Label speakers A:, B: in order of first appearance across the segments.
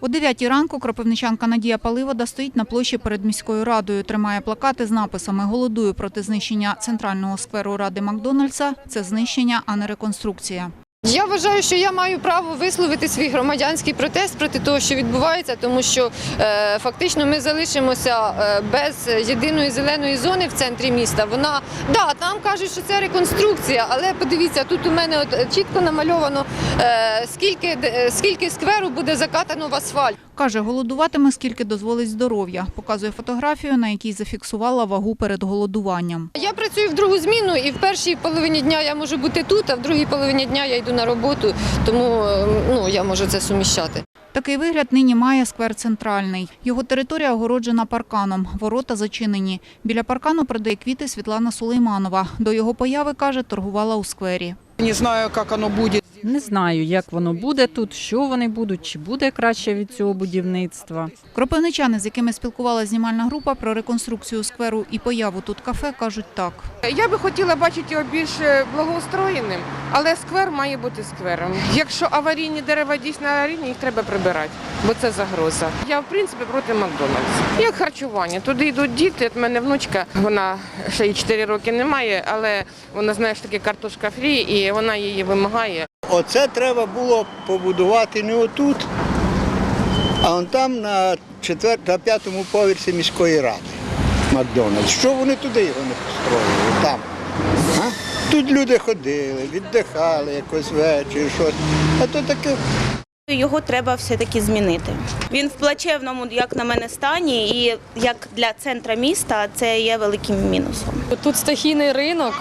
A: О 9 ранку кропивничанка Надія Паливода стоїть на площі перед міською радою, тримає плакати з написами «Голодую проти знищення центрального скверу ради Макдональдса. Це знищення, а не реконструкція».
B: Я вважаю, що я маю право висловити свій громадянський протест проти того, що відбувається, тому що е, фактично ми залишимося е, без єдиної зеленої зони в центрі міста. Вона да, там кажуть, що це реконструкція, але подивіться, тут у мене от чітко намальовано е, скільки скільки скверу буде закатано в асфальт.
A: Каже, голодуватиме, скільки дозволить здоров'я. Показує фотографію, на якій зафіксувала вагу перед голодуванням.
B: Я працюю в другу зміну, і в першій половині дня я можу бути тут, а в другій половині дня я йду на роботу, тому ну я можу це суміщати.
A: Такий вигляд нині має сквер центральний. Його територія огороджена парканом, ворота зачинені. Біля паркану продає квіти Світлана Сулейманова. До його появи, каже, торгувала у сквері.
C: Не знаю, как оно будет.
D: Не знаю, як воно буде тут, що вони будуть, чи буде краще від цього будівництва.
A: Кропивничани, з якими спілкувала знімальна група про реконструкцію скверу і появу тут кафе, кажуть так.
E: Я би хотіла бачити його більш благоустроєним, але сквер має бути сквером. Якщо аварійні дерева дійсно аварійні, їх треба прибирати, бо це загроза. Я в принципі проти Макдональдса. Як харчування. Туди йдуть діти. От мене внучка, вона ще й 4 роки немає, але вона знає, що таке картошка фрі, і вона її вимагає.
F: Оце треба було побудувати не отут, а он там на четвер... на п'ятому поверсі міської ради. Макдональдс. Що вони туди його не построїли? Там. А? Тут люди ходили, віддихали якось ввечері, щось. А то таке
G: Його треба все-таки змінити. Він в плачевному, як на мене, стані, і як для центра міста це є великим мінусом.
B: Тут стихійний ринок.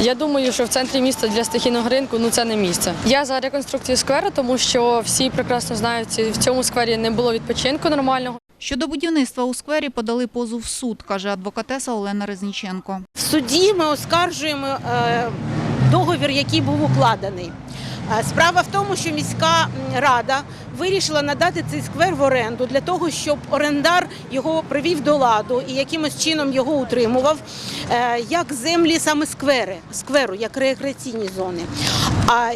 B: Я думаю, що в центрі міста для стихійного ринку ну це не місце. Я за реконструкцію скверу, тому що всі прекрасно знають, в цьому сквері не було відпочинку нормального.
A: Щодо будівництва у сквері подали позов в суд, каже адвокатеса Олена Резніченко.
H: В суді ми оскаржуємо е, договір, який був укладений. Е, Справа в тому, що міська рада вирішила надати цей сквер в оренду для того, щоб орендар його привів до ладу і якимось чином його утримував, е, як землі саме сквери, скверу, як рекреаційні зони.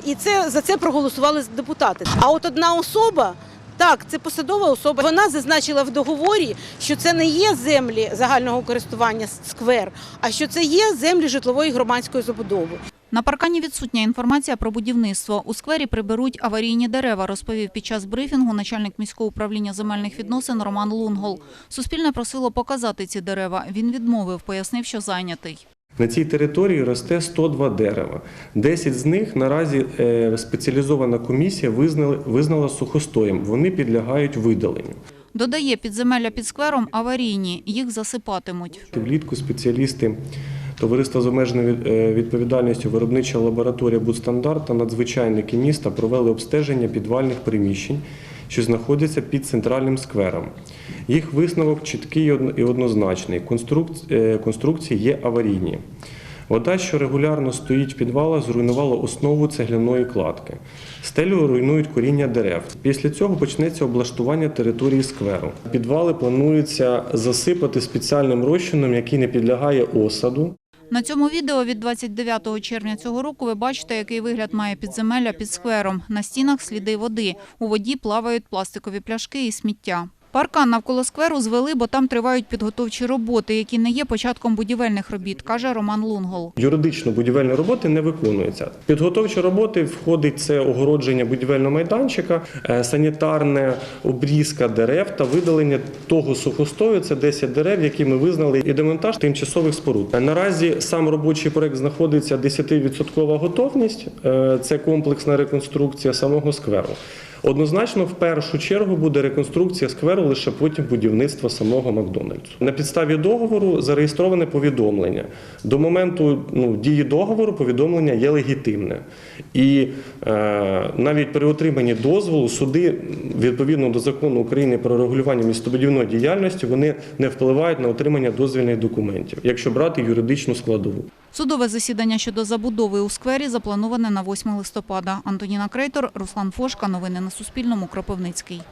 H: І це за це проголосували депутати. А от одна особа. Так, це посадова особа. Вона зазначила в договорі, що це не є землі загального користування сквер, а що це є землі житлової громадської забудови.
A: На паркані відсутня інформація про будівництво. У сквері приберуть аварійні дерева, розповів під час брифінгу начальник міського управління земельних відносин Роман Лунгол. Суспільне просило показати ці дерева. Він відмовив, пояснив, що зайнятий.
I: На цій території росте 102 дерева. 10 з них наразі е, спеціалізована комісія визнала, визнала сухостоєм. Вони підлягають видаленню.
A: Додає, підземелля під сквером аварійні, їх засипатимуть.
I: Влітку спеціалісти Товариства з обмеженою е, відповідальністю виробнича лабораторія «Будстандарт» та надзвичайники міста провели обстеження підвальних приміщень, що знаходяться під центральним сквером. Їх висновок чіткий і однозначний. Е, Конструкції є аварійні. Вода, що регулярно стоїть в підвалах, зруйнувала основу цегляної кладки. Стелю руйнують коріння дерев. Після цього почнеться облаштування території скверу. Підвали планується засипати спеціальним розчином, який не підлягає осаду.
A: На цьому відео від 29 червня цього року ви бачите, який вигляд має підземелля під сквером. На стінах сліди води. У воді плавають пластикові пляшки і сміття. Паркан навколо скверу звели, бо там тривають підготовчі роботи, які не є початком будівельних робіт, каже Роман Лунгол.
I: Юридично будівельні роботи не виконуються. Підготовчі роботи входить це огородження будівельного майданчика, е, санітарне обрізка дерев та видалення того сухостою. Це 10 дерев, які ми визнали, і демонтаж тимчасових споруд. Наразі сам робочий проект знаходиться 10% готовність. Е, Це комплексна реконструкція самого скверу. Однозначно, в першу чергу буде реконструкція скверу, лише потім будівництво самого Макдональдсу. На підставі договору зареєстроване повідомлення. До моменту ну, дії договору повідомлення є легітимне. І е, навіть при отриманні дозволу суди, відповідно до закону України про регулювання містобудівної діяльності, вони не впливають на отримання дозвільних документів, якщо брати юридичну складову.
A: Судове засідання щодо забудови у сквері заплановане на 8 листопада. Антоніна Крейтор, Руслан Фошка. Новини на Суспільному. Кропивницький.